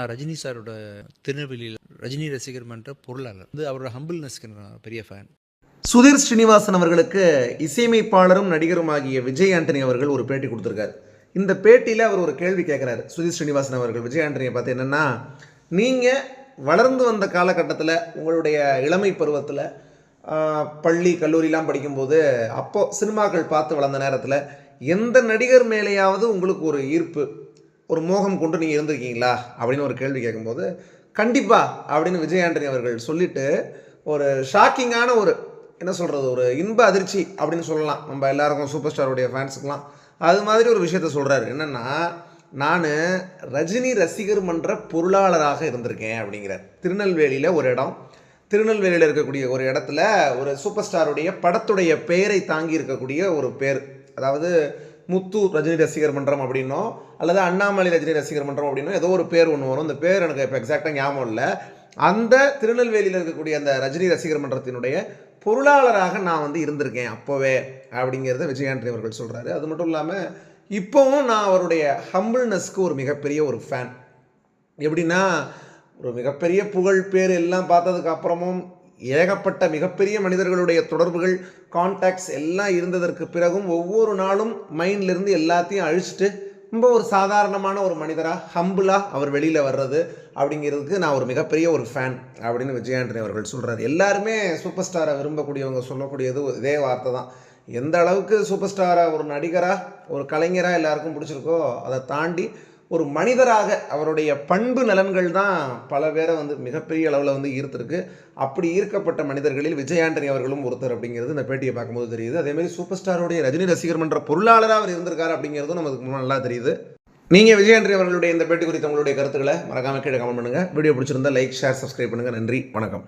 நான் ரஜினி சாரோட திருநெல்வேலியில் ரஜினி ரசிகர் மன்ற பொருளாளர். வந்து அவரோட ஹம்பிள்னஸ்க்கு நான் பெரிய ஃபேன் சுதீர் ஸ்ரீனிவாசன் அவர்களுக்கு இசையமைப்பாளரும் நடிகரும் ஆகிய விஜய் ஆண்டனி அவர்கள் ஒரு பேட்டி கொடுத்துருக்காரு. இந்த பேட்டியில் அவர் ஒரு கேள்வி கேட்குறாரு சுதீர் ஸ்ரீனிவாசன் அவர்கள். விஜய் ஆண்டனியை பார்த்து என்னென்னா நீங்கள் வளர்ந்து வந்த காலகட்டத்தில் உங்களுடைய இளமை பருவத்தில் பள்ளி கல்லூரிலாம் படிக்கும்போது அப்போது சினிமாக்கள் பார்த்து வளர்ந்த நேரத்தில் எந்த நடிகர் மேலேயாவது உங்களுக்கு ஒரு ஈர்ப்பு? ஒரு மோகம் கொண்டு நீங்கள் இருந்திருக்கீங்களா? அப்படின்னு ஒரு கேள்வி கேட்கும்போது கண்டிப்பாக அப்படின்னு விஜய் ஆண்டனி அவர்கள் சொல்லிட்டு ஒரு ஷாக்கிங்கான ஒரு என்ன சொல்கிறது ஒரு இன்ப அதிர்ச்சி அப்படின்னு சொல்லலாம். நம்ம எல்லாருக்கும் சூப்பர் ஸ்டாருடைய ஃபேன்ஸுக்கெலாம் அது மாதிரி ஒரு விஷயத்த சொல்கிறாரு என்னென்னா நான் ரஜினி ரசிகர் மன்ற பொருளாளராக இருந்திருக்கேன் அப்படிங்கிறார். திருநெல்வேலியில் ஒரு இடம். திருநெல்வேலியில் இருக்கக்கூடிய ஒரு இடத்துல ஒரு சூப்பர் ஸ்டாருடைய படத்துடைய பெயரை தாங்கி இருக்கக்கூடிய ஒரு பேர். அதாவது முத்து ரஜினி ரசிகர் மன்றம் அப்படின்னோ அல்லது அண்ணாமலை ரஜினி ரசிகர் மன்றம் அப்படின்னோ ஏதோ ஒரு பேர் ஒன்று வரும். இந்த பேர் எனக்கு இப்போ எக்ஸாக்டாக ஞாபகம் இல்லை. அந்த திருநெல்வேலியில் இருக்கக்கூடிய அந்த ரஜினி ரசிகர் மன்றத்தினுடைய பொருளாளராக நான் வந்து இருந்திருக்கேன் அப்போவே அப்படிங்கிறத விஜயாண்டி அவர்கள் சொல்கிறாரு அது மட்டும் இல்லாமல் இப்போவும் நான் அவருடைய ஹம்பிள்னஸ்க்கு ஒரு மிகப்பெரிய ஒரு ஃபேன் எப்படின்னா ஒரு மிகப்பெரிய புகழ் பேர் எல்லாம் பார்த்ததுக்கு அப்புறமும் ஏகப்பட்ட மிகப்பெரிய மனிதர்களுடைய தொடர்புகள் கான்டாக்ட்ஸ் எல்லாம் இருந்ததற்கு பிறகும் ஒவ்வொரு நாளும் மைண்ட்லேருந்து எல்லாத்தையும் அழிச்சிட்டு ரொம்ப ஒரு சாதாரணமான ஒரு மனிதராக ஹம்புலாக அவர் வெளியில் வர்றது அப்படிங்கிறதுக்கு நான் ஒரு மிகப்பெரிய ஒரு ஃபேன் அப்படின்னு விஜயாண்டனி அவர்கள் சொல்கிறார் எல்லாருமே சூப்பர் ஸ்டாரை விரும்பக்கூடியவங்க சொல்லக்கூடியது இதே வார்த்தை தான். எந்த அளவுக்கு சூப்பர் ஸ்டாராக ஒரு நடிகராக ஒரு கலைஞராக எல்லாருக்கும் பிடிச்சிருக்கோ அதை தாண்டி ஒரு மனிதராக அவருடைய பண்பு நலன்கள் தான் பல பேரை வந்து மிகப்பெரிய அளவில் வந்து ஈர்த்திருக்கு. அப்படி ஈர்க்கப்பட்ட மனிதர்களில் விஜயாண்டனி அவர்களும் ஒருத்தர் அப்படிங்கிறது இந்த பேட்டியை பார்க்கும்போது தெரியுது. அதேமாதிரி சூப்பர் ஸ்டாருடைய ரஜினி ரசிகர் மன்ற பொருளாளராக அவர் இருந்திருக்காரு அப்படிங்கிறதும் நமக்கு நல்லா தெரியுது. நீங்கள் விஜயாண்டனி அவர்களுடைய இந்த பேட்டி குறித்த உங்களுடைய கருத்துக்களை மறக்காமல் கீழே கமெண்ட் பண்ணுங்கள் வீடியோ பிடிச்சிருந்தா லைக் ஷேர் சப்ஸ்கிரைப் பண்ணுங்கள் நன்றி. வணக்கம்.